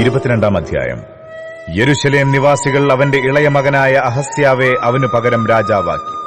ഇരുപത്തിരണ്ടാം അധ്യായം. യെരുശലേം നിവാസികൾ അവന്റെ ഇളയ മകനായ അഹസ്യാവെ അവനു പകരം രാജാവാക്കി.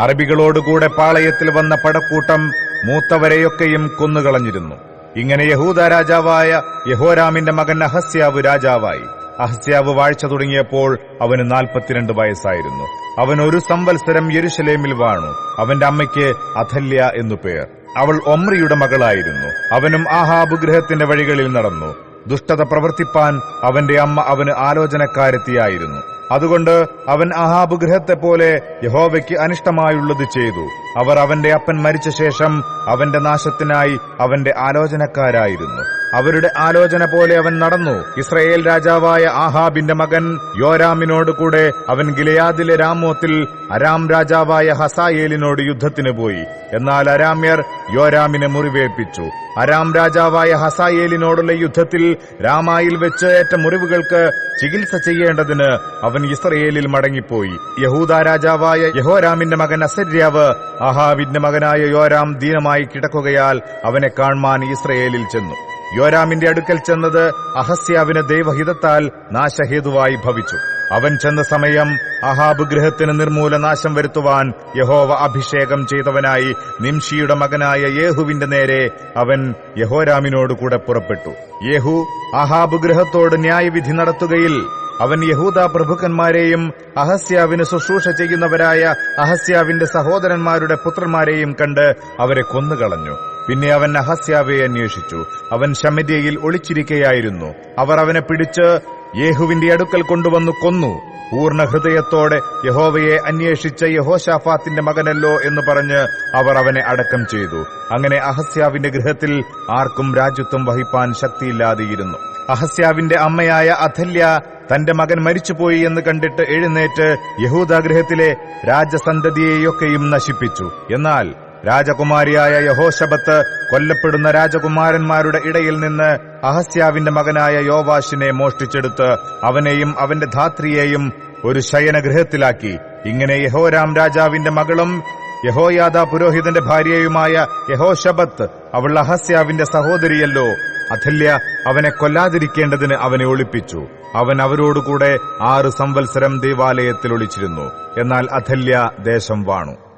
അറബികളോടുകൂടെ പാളയത്തിൽ വന്ന പടക്കൂട്ടം മൂത്തവരെയൊക്കെയും കൊന്നുകളഞ്ഞിരുന്നു. ഇങ്ങനെ യഹൂദ രാജാവായ യഹോരാമിന്റെ മകൻ അഹസ്യാവ് രാജാവായി. അഹസ്യാവ് വാഴ്ച തുടങ്ങിയപ്പോൾ അവന് നാൽപ്പത്തിരണ്ട് വയസ്സായിരുന്നു. അവൻ ഒരു സംവത്സരം യെരുശലേമിൽ വാണു. അവന്റെ അമ്മയ്ക്ക് അഥല്യ എന്നു പേർ. അവൾ ഒമ്രിയുടെ മകളായിരുന്നു. അവനും ആഹാബ് ഗൃഹത്തിന്റെ വഴികളിൽ നടന്നു. ദുഷ്ടത പ്രവർത്തിപ്പാൻ അവന്റെ അമ്മ അവന് ആലോചനക്കാരെത്തിയായിരുന്നു. അതുകൊണ്ട് അവൻ അഹാബ് ഗൃഹത്തെ പോലെ യഹോവയ്ക്ക് അനിഷ്ടമായുള്ളത് ചെയ്തു. അവർ അവന്റെ അപ്പൻ മരിച്ച ശേഷം അവന്റെ നാശത്തിനായി അവന്റെ ആലോചനക്കാരായിരുന്നു. അവരുടെ ആലോചന പോലെ അവൻ നടന്നു. ഇസ്രയേൽ രാജാവായ ആഹാബിന്റെ മകൻ യോരാമിനോട് കൂടെ അവൻ ഗിലയാദിലെ രാമോത്തിൽ അരാം രാജാവായ ഹസായേലിനോട് യുദ്ധത്തിന് പോയി. എന്നാൽ അരാമ്യർ യോരാമിനെ മുറിവേൽപ്പിച്ചു. അരാം രാജാവായ ഹസായേലിനോടുള്ള യുദ്ധത്തിൽ രാമായിൽ വെച്ച് ഏറ്റ മുറിവുകൾക്ക് ചികിത്സ ചെയ്യേണ്ടതിന് അവൻ ഇസ്രയേലിൽ മടങ്ങിപ്പോയി. യഹൂദ രാജാവായ യഹോരാമിന്റെ മകൻ അസര്യാവ് അഹാബിന്റെ മകനായ യോരാം ദീനമായി കിടക്കുകയാൽ അവനെ കാണുവാൻ ഇസ്രയേലിൽ ചെന്നു. യോരാമിന്റെ അടുക്കൽ ചെന്നത് അഹസ്യാവിന് ദൈവഹിതത്താൽ നാശഹേതുവായി ഭവിച്ചു. അവൻ ചെന്ന സമയം അഹാബ് ഗൃഹത്തിന് നിർമൂലനാശം വരുത്തുവാൻ യഹോവ അഭിഷേകം ചെയ്തവനായി നിംഷിയുടെ മകനായ യേഹുവിന്റെ നേരെ അവൻ യഹോരാമിനോട് കൂടെ പുറപ്പെട്ടു. യേഹു അഹാബ് ഗൃഹത്തോട് ന്യായവിധി നടത്തുകയിൽ അവൻ യഹൂദ പ്രഭുക്കന്മാരെയും അഹസ്യാവിന് ശുശ്രൂഷ ചെയ്യുന്നവരായ അഹസ്യാവിന്റെ സഹോദരന്മാരുടെ പുത്രന്മാരെയും കണ്ട് അവരെ കൊന്നുകളഞ്ഞു. പിന്നെ അവൻ അഹസ്യാവെ അന്വേഷിച്ചു. അവൻ ശമര്യയിൽ ഒളിച്ചിരിക്കയായിരുന്നു. അവർ അവനെ പിടിച്ച് യേഹുവിന്റെ അടുക്കൽ കൊണ്ടുവന്നു കൊന്നു. പൂർണ ഹൃദയത്തോടെ യഹോവയെ അന്വേഷിച്ച യഹോഷാഫാത്തിന്റെ മകനല്ലോ എന്ന് പറഞ്ഞ് അവർ അവനെ അടക്കം ചെയ്തു. അങ്ങനെ അഹസ്യാവിന്റെ ഗൃഹത്തിൽ ആർക്കും രാജ്യത്വം വഹിപ്പാൻ ശക്തിയില്ലാതെയിരുന്നു. അഹസ്യാവിന്റെ അമ്മയായ അഥല്യ തന്റെ മകൻ മരിച്ചുപോയി എന്ന് കണ്ടിട്ട് എഴുന്നേറ്റ് യഹൂദാഗൃഹത്തിലെ രാജസന്തതിയെയൊക്കെയും നശിപ്പിച്ചു. എന്നാൽ രാജകുമാരിയായ യഹോശബത്ത് കൊല്ലപ്പെടുന്ന രാജകുമാരന്മാരുടെ ഇടയിൽ നിന്ന് അഹസ്യാവിന്റെ മകനായ യോവാഷിനെ മോഷ്ടിച്ചെടുത്ത് അവനെയും അവന്റെ ധാത്രിയെയും ഒരു ശയനഗൃഹത്തിലാക്കി. ഇങ്ങനെ യഹോരാം രാജാവിന്റെ മകളും യഹോയാദ പുരോഹിതന്റെ ഭാര്യയുമായ യഹോശബത്ത് അവൾ അഹസ്യാവിന്റെ സഹോദരിയല്ലോ. അഥല്യ അവനെ കൊല്ലാതിരിക്കേണ്ടതിന് അവനെ ഒളിപ്പിച്ചു. അവൻ അവരോടുകൂടെ ആറ് സംവത്സരം ദേവാലയത്തിൽ ഒളിച്ചിരുന്നു. എന്നാൽ അഥല്യ ദേശം വാണു.